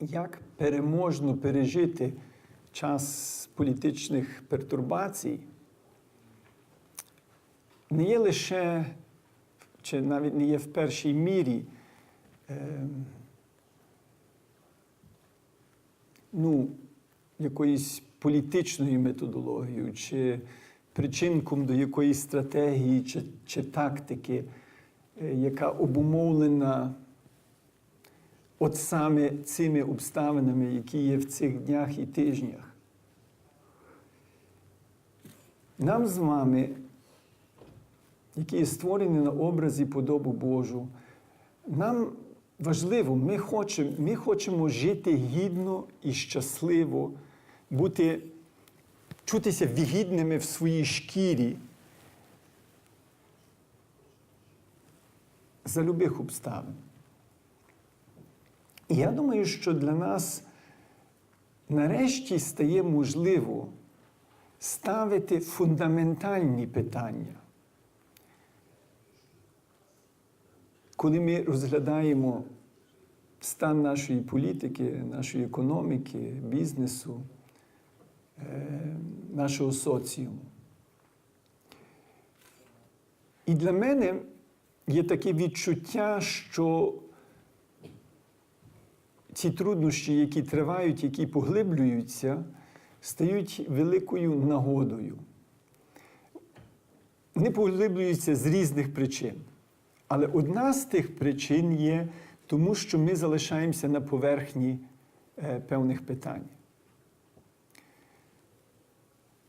як переможно пережити час політичних пертурбацій, не є лише, чи навіть не є в першій мірі. Е, ну, якоюсь політичною методологією, чи причинком до якоїсь стратегії чи, чи тактики, е, яка обумовлена от саме цими обставинами, які є в цих днях і тижнях. Нам з вами, які створені на образі подобу Божу, нам важливо, ми хочемо, ми хочемо жити гідно і щасливо, бути, чутися вигідними в своїй шкірі за любих обставин. І я думаю, що для нас нарешті стає можливо ставити фундаментальні питання. Коли ми розглядаємо стан нашої політики, нашої економіки, бізнесу, е, нашого соціуму. І для мене є таке відчуття, що ці труднощі, які тривають, які поглиблюються, стають великою нагодою. Вони поглиблюються з різних причин. Але одна з тих причин є тому, що ми залишаємося на поверхні е, певних питань.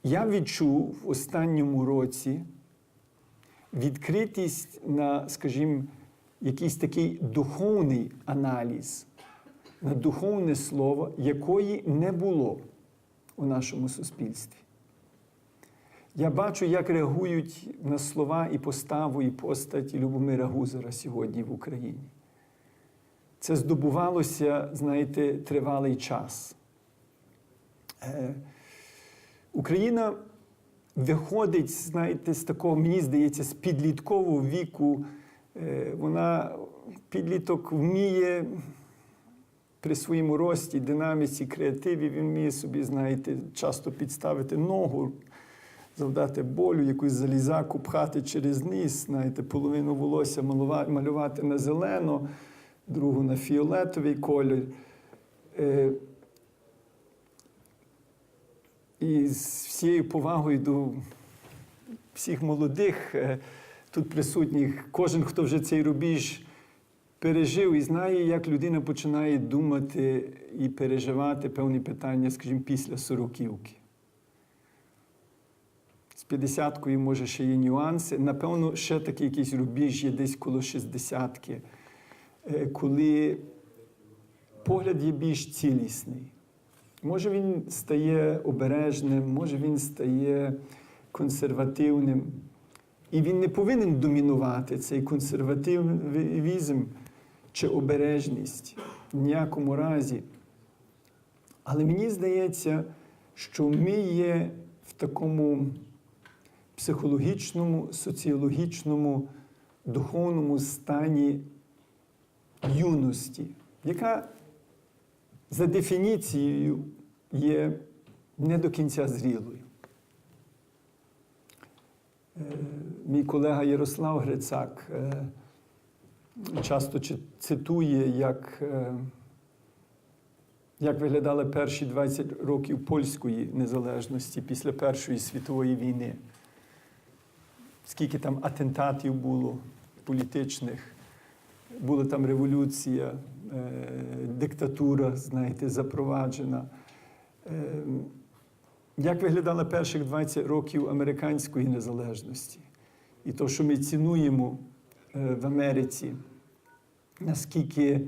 Я відчув в останньому році відкритість на, скажімо, якийсь такий духовний аналіз, на духовне слово, якої не було у нашому суспільстві. Я бачу, як реагують на слова і поставу, і постать Любомира Гузера сьогодні в Україні. Це здобувалося, знаєте, тривалий час. Е, Україна виходить, знаєте, з такого, мені здається, з підліткового віку. Е, вона підліток вміє при своєму рості, динаміці, креативі, він вміє собі, знаєте, часто підставити ногу, завдати болю, якусь залізаку пхати через ніс, знаєте, половину волосся малювати, на зелено, другу на фіолетовий колір. Е, і з всією повагою до всіх молодих е, тут присутніх, кожен, хто вже цей рубіж пережив і знає, як людина починає думати і переживати певні питання, скажімо, після сороківки. З 50-кою, може, ще є нюанси. Напевно, ще такий якийсь рубіж є десь коло 60-ки, е, коли погляд є більш цілісний. Може він стає обережним, може він стає консервативним. І він не повинен домінувати цей консервативізм чи обережність в ніякому разі. Але мені здається, що ми є в такому психологічному, соціологічному, духовному стані юності, яка за дефініцією є не до кінця зрілою. Е, Мій колега Ярослав Грицак е, часто цитує, як, е, як виглядали перші 20 років польської незалежності після Першої світової війни. Скільки там атентатів було політичних, була там революція, е, диктатура, знаєте, запроваджена. Е, як виглядали перших 20 років американської незалежності? І то, що ми цінуємо в Америці, наскільки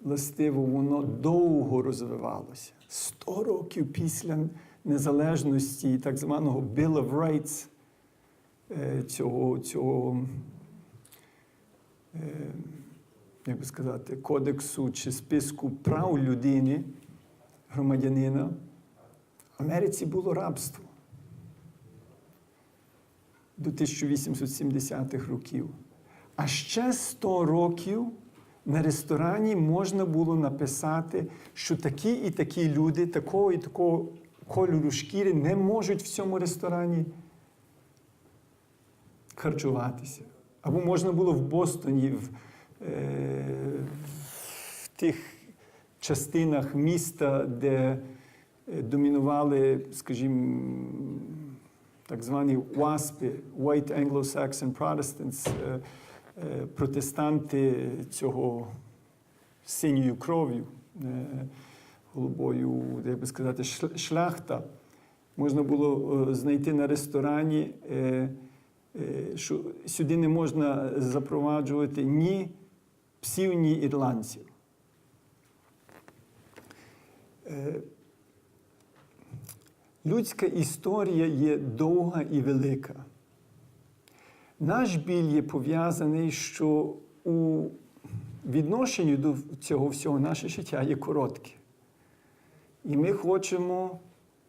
властиво воно довго розвивалося. 100 років після незалежності так званого Bill of Rights, е, цього, цього е, як би сказати, кодексу чи списку прав людини, громадянина, в Америці було рабство до 1870-х років. А ще 100 років на ресторані можна було написати, що такі і такі люди такого і такого кольору шкіри не можуть в цьому ресторані харчуватися. Або можна було в Бостоні, в, е, в тих частинах міста, де е, домінували, скажімо, так звані ВАСПи, White Anglo-Saxon Protestants, е, протестанти цього синьою кров'ю, е, голубою, як би сказати, шляхта. Можна було е, знайти на ресторані, е, е, що сюди не можна запроваджувати ні псів, ні ірландців. Е, Людська історія є довга і велика. Наш біль є пов'язаний, що у відношенні до цього всього наше життя є коротке. І ми хочемо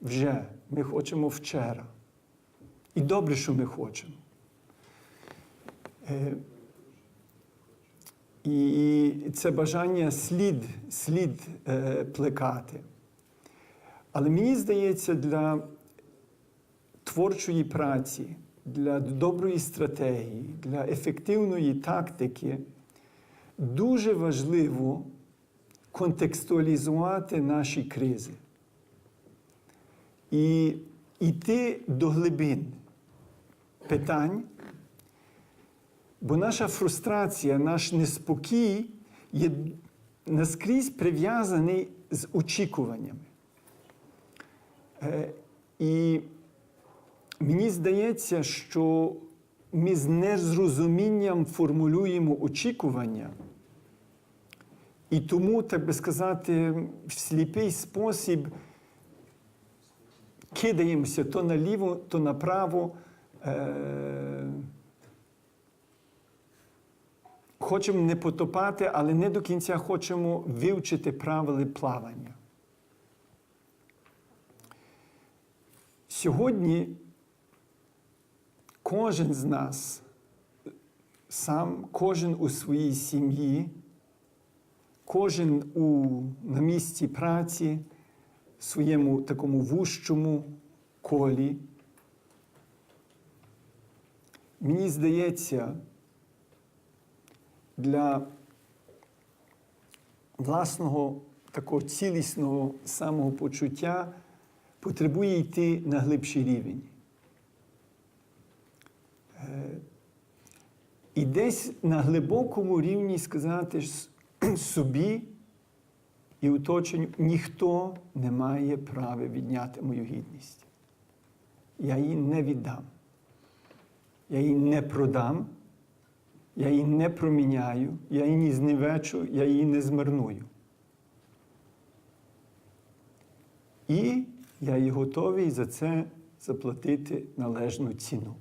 вже, ми хочемо вчора. І добре, що ми хочемо. Е, І це бажання слід, слід е, плекати. Але мені здається, для творчої праці, для доброї стратегії, для ефективної тактики дуже важливо контекстуалізувати наші кризи і йти до глибин питань, бо наша фрустрація, наш неспокій є наскрізь прив'язаний з очікуваннями. Е, І мені здається, що ми з незрозумінням формулюємо очікування, і тому, так би сказати, в сліпий спосіб кидаємося то наліво, то направо. Е, Хочемо не потопати, але не до кінця хочемо вивчити правила плавання. Сьогодні кожен з нас, сам, кожен у своїй сім'ї, кожен у, на місці праці, своєму такому вущому колі. Мені здається, для власного такого цілісного самопочуття потребує йти на глибший рівень. Е, І десь на глибокому рівні сказати собі і оточенню, ніхто не має права відняти мою гідність. Я її не віддам. Я її не продам, я її не проміняю, я її не зневечу, я її не змарную. І я є готовий за це заплатити належну ціну.